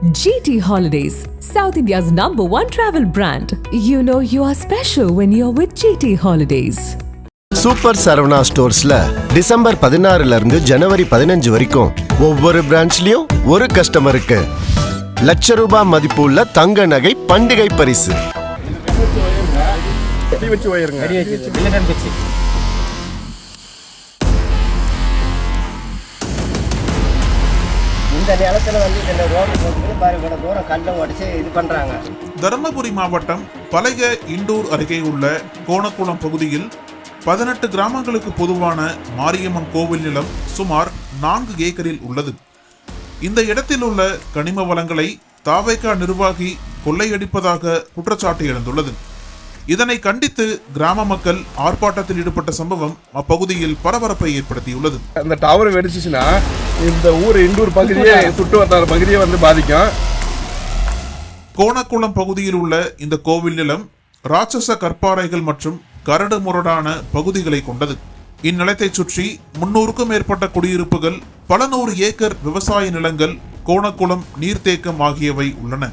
GT Holidays, South India's number one travel brand. You know you are special when you're with GT Holidays. Super Saravana ஸ்டோர்ஸ்ல December பதினாறுல இருந்து ஜனவரி பதினஞ்சு வரைக்கும் ஒவ்வொரு பிரான்ச்லயும் ஒரு கஸ்டமருக்கு லட்ச ரூபாய் மதிப்பு உள்ள தங்க நகை பண்டிகை பரிசு. இந்த நிலத்துல வந்து இந்த ரோடு போட்டு பாருங்க இவ்வளவு தூரம் கல்லை உடச்சி இது பண்றாங்க. தருமபுரி மாவட்டம் பழைய இண்டூர் அருகே உள்ள கோணக்குளம் பகுதியில் பதினெட்டு கிராமங்களுக்கு பொதுவான மாரியம்மன் கோவில் நிலம் சுமார் நான்கு ஏக்கரில் உள்ளது. இந்த இடத்தில் உள்ள கனிம வளங்களை தாவைக்கா நிர்வாகி கொள்ளையடிப்பதாக குற்றச்சாட்டு எழுந்துள்ளது. இதனை கண்டித்து கிராம மக்கள் ஆர்ப்பாட்டத்தில் ஈடுபட்ட சம்பவம் அப்பகுதியில் பரபரப்பை ஏற்படுத்தியுள்ளது. அந்த டவர் வெடிச்சிச்சுன்னா இந்த ஊர் இண்டூர் பகுதியே சுற்று வட்டார பகுதியே வந்து பாதிக்கும். கோணக்குளம் பகுதியில் உள்ள இந்த கோவில் நிலம் ராட்சச கற்பாறைகள் மற்றும் கரடு முரடான பகுதிகளை கொண்டது. இந்நிலத்தைச் சுற்றி முன்னூறுக்கும் மேற்பட்ட குடியிருப்புகள் பல நூறு ஏக்கர் விவசாய நிலங்கள் கோணக்குளம் நீர்த்தேக்கம் ஆகியவை உள்ளன.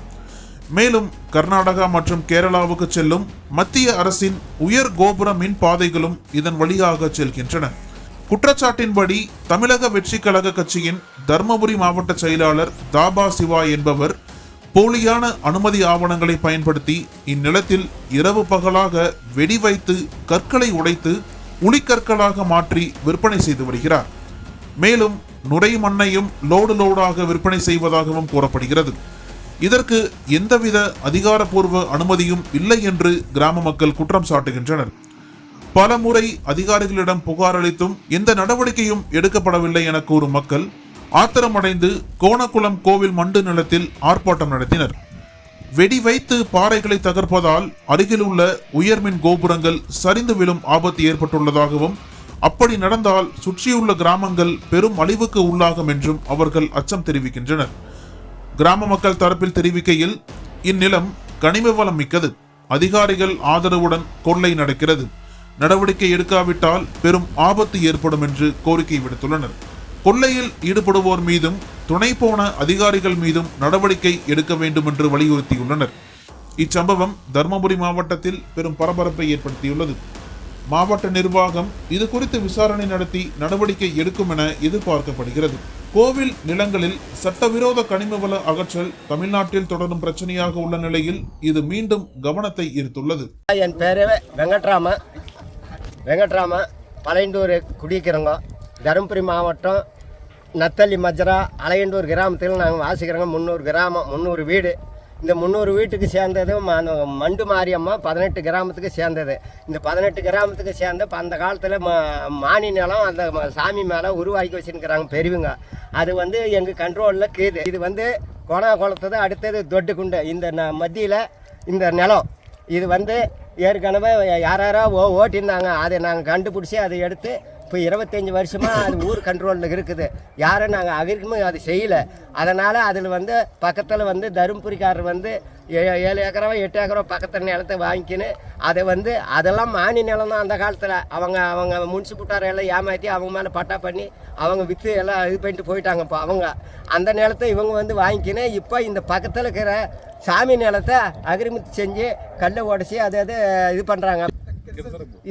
மேலும் கர்நாடகா மற்றும் கேரளாவுக்கு செல்லும் மத்திய அரசின் உயர் கோபுர மின் பாதைகளும் இதன் வழியாக செல்கின்றன. குற்றச்சாட்டின்படி தமிழக வெற்றி கழக கட்சியின் தர்மபுரி மாவட்ட செயலாளர் தாபா சிவா என்பவர் போலியான அனுமதி ஆவணங்களை பயன்படுத்தி இந்நிலத்தில் இரவு பகலாக வெடி வைத்து கற்களை உடைத்து உளிக்கற்களாக மாற்றி விற்பனை செய்து வருகிறார். மேலும் நுரை மண்ணையும் லோடு லோடாக விற்பனை செய்வதாகவும் கூறப்படுகிறது. இதற்கு எந்தவித அதிகாரப்பூர்வ அனுமதியும் இல்லை என்று கிராம மக்கள் குற்றம் சாட்டுகின்றனர். பல முறை அதிகாரிகளிடம் புகார் அளித்தும் எந்த நடவடிக்கையும் எடுக்கப்படவில்லை என கூறும் மக்கள் ஆத்திரமடைந்து கோணக்குளம் கோவில் மண்டு நிலத்தில் ஆர்ப்பாட்டம் நடத்தினர். வெடி வைத்து பாறைகளை தகர்ப்பதால் அருகில் உள்ள உயர்மின் கோபுரங்கள் சரிந்து விழும் ஆபத்து ஏற்பட்டுள்ளதாகவும் அப்படி நடந்தால் சுற்றியுள்ள கிராமங்கள் பெரும் அழிவுக்கு உள்ளாகும் என்றும் அவர்கள் அச்சம் தெரிவிக்கின்றனர். கிராம மக்கள் தரப்பில் தெரிவிக்கையில் இந்நிலம் கனிம வளம் மிக்கது. அதிகாரிகள் ஆதரவுடன் கொள்ளை நடக்கிறது. நடவடிக்கை எடுக்காவிட்டால் பெரும் ஆபத்து ஏற்படும் என்று கோரிக்கை விடுத்துள்ளனர். கொள்ளையில் ஈடுபடுவோர் மீதும் துணை போன அதிகாரிகள் மீதும் நடவடிக்கை எடுக்க வேண்டும் என்று வலியுறுத்தியுள்ளனர். இச்சம்பவம் தர்மபுரி மாவட்டத்தில் பெரும் பரபரப்பை ஏற்படுத்தியுள்ளது. மாவட்ட நிர்வாகம் இது குறித்து விசாரணை நடத்தி நடவடிக்கை எடுக்கும் என எதிர்பார்க்கப்படுகிறது. கோவில் நிலங்களில் சட்டவிரோத கனிம வள அகற்றல் தமிழ்நாட்டில் தொடரும் பிரச்சனையாக உள்ள நிலையில் இது மீண்டும் கவனத்தை ஈர்த்துள்ளது. என் பேர் வெங்கட்ராம. வெங்கட்ராம பழையண்டூர் குடிக்கிறோங்க தருமபுரி மாவட்டம் நத்தள்ளி மஜ்ரா அலையண்டூர் கிராமத்தில் நாங்கள் வாசிக்கிறோங்க. முந்நூறு கிராமம் முந்நூறு வீடு. இந்த முந்நூறு வீட்டுக்கு சேர்ந்தது ம- அந்த மண்டு மாரியம்மா பதினெட்டு கிராமத்துக்கு சேர்ந்தது. இந்த பதினெட்டு கிராமத்துக்கு சேர்ந்த இப்போ அந்த காலத்தில் மா மானி நிலம் அந்த சாமி மேலே உருவாக்கி வச்சுருக்கிறாங்க பெரியவங்க. அது வந்து எங்கள் கண்ட்ரோலில் கீது. இது வந்து கொணா குளத்தது அடுத்தது தொட்டுக்குண்டு. இந்த ந மத்தியில் இந்த நிலம் இது வந்து ஏற்கனவே யார் யாரோ ஓ ஓட்டியிருந்தாங்க. அதை நாங்கள் கண்டுபிடிச்சி அதை எடுத்து இப்போ இருபத்தஞ்சி வருஷமாக அது ஊர் கண்ட்ரோலில் இருக்குது. யாரும் நாங்கள் அவருக்குமே அது செய்யலை. அதனால் அதில் வந்து பக்கத்தில் வந்து தருமபுரிக்காரர் வந்து ஏ- ஏழு ஏக்கரோ எட்டு ஏக்கரோ பக்கத்தில் நிலத்தை வாங்கிக்கின்னு அதை வந்து அதெல்லாம் மானி நிலம் தான் அந்த காலத்தில். அவங்க அவங்க முன்சிபுட்டாரை எல்லாம் ஏமாற்றி அவங்க மேலே பட்டா பண்ணி அவங்க விற்று எல்லாம் இது பண்ணிட்டு போயிட்டாங்கப்பா. அவங்க அந்த நிலத்தை இவங்க வந்து வாங்கிக்கின்னு இப்போ இந்த பக்கத்தில் இருக்கிற சாமி நிலத்தை அகிரிமத்து செஞ்சு கல்லை உடச்சி அதை அது இது பண்ணுறாங்க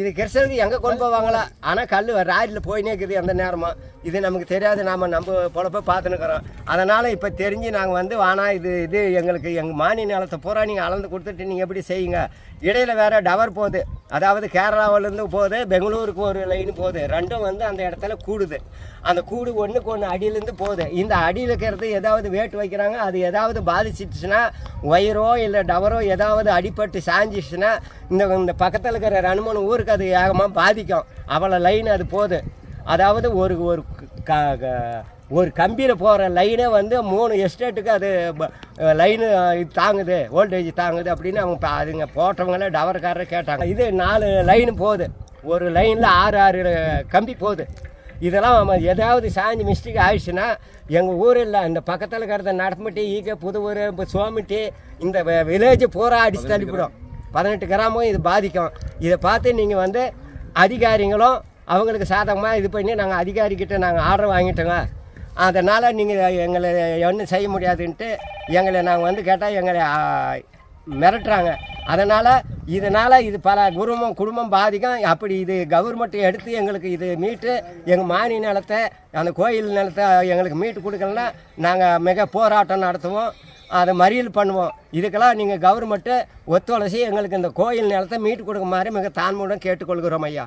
இது கிருஷ்ணருக்கு எங்கே கொண்டு போவாங்களா? ஆனால் கல் ராயில் போயினே இருக்குது அந்த நேரமா இது நமக்கு தெரியாது. நாம் நம்ம பொழப்ப பார்த்துனுக்குறோம் அதனால் இப்போ தெரிஞ்சு நாங்கள் வந்து வானா இது இது எங்களுக்கு எங்கள் மானிய நிலத்தை பூரா நீங்கள் அளந்து கொடுத்துட்டு நீங்கள் எப்படி செய்யுங்க? இடையில் வேறு டவர் போகுது. அதாவது கேரளாவிலேருந்து போகுது பெங்களூருக்கு ஒரு லைன் போகுது. ரெண்டும் வந்து அந்த இடத்துல கூடுது. அந்த கூடு ஒன்றுக்கு ஒன்று அடியிலேருந்து போகுது. இந்த அடியில் இருக்கிறது ஏதாவது வேட்டு வைக்கிறாங்க? அது ஏதாவது பாதிச்சிட்டுச்சுன்னா ஒயரோ இல்லை டவரோ ஏதாவது அடிப்பட்டு சாஞ்சிச்சுன்னா இந்த இந்த பக்கத்தில் இருக்கிற ரெண்டு மூணு ஊருக்கு அது ஏகமாக பாதிக்கும். அவ்வளோ லைன் அது போகுது. அதாவது ஒரு ஒரு க க- ஒரு கம்பியில் போகிற லைனே வந்து மூணு எஸ்டேட்டுக்கு அது லைனு இது தாங்குது ஓல்டேஜ் தாங்குது அப்படின்னு அவங்க அதுங்க போட்டவங்களே டவர்காரர் கேட்டாங்க. இது நாலு லைனு போகுது. ஒரு லைனில் ஆறு ஆறு கம்பி போகுது. இதெல்லாம் நம்ம ஏதாவது சாஞ்சி மிஸ்டேக் ஆயிடுச்சுன்னா எங்கள் ஊரில் இந்த பக்கத்தில் இருக்கிறத நடமட்டி ஈக புதுவூர் இப்போ சோமிட்டி இந்த வில்லேஜ் பூரா அடித்து தள்ளிவிடும் பதினெட்டு கிராமம் இது பாதிக்கும். இதை பார்த்து நீங்கள் வந்து அதிகாரிகளும் அவங்களுக்கு சாதகமாக இது பண்ணி நாங்கள் அதிகாரிக்கிட்ட நாங்கள் ஆர்டர் வாங்கிட்டோங்க. அதனால் நீங்கள் எங்களை ஒன்றும் செய்ய முடியாதுன்ட்டு எங்களை நாங்கள் வந்து கேட்டால் எங்களை மிரட்டுறாங்க. அதனால் இதனால் இது பல குடும்பம் குடும்பம் பாதிக்கும். அப்படி இது கவர்மெண்ட் எடுத்து எங்களுக்கு இது மீட்டு எங்கள் மானிய நிலத்தை அந்த கோயில் நிலத்தை எங்களுக்கு மீட்டு கொடுக்கலன்னா நாங்கள் மிக போராட்டம் நடத்துவோம். அதை மறியல் பண்ணுவோம். இதுக்கெல்லாம் நீங்கள் கவர்மெண்ட்டு ஒத்துழைச்சி எங்களுக்கு இந்த கோயில் நிலத்தை மீட்டு கொடுக்குமாறு மிக தாழ்மையுடன் கேட்டுக்கொள்கிறோம் ஐயா.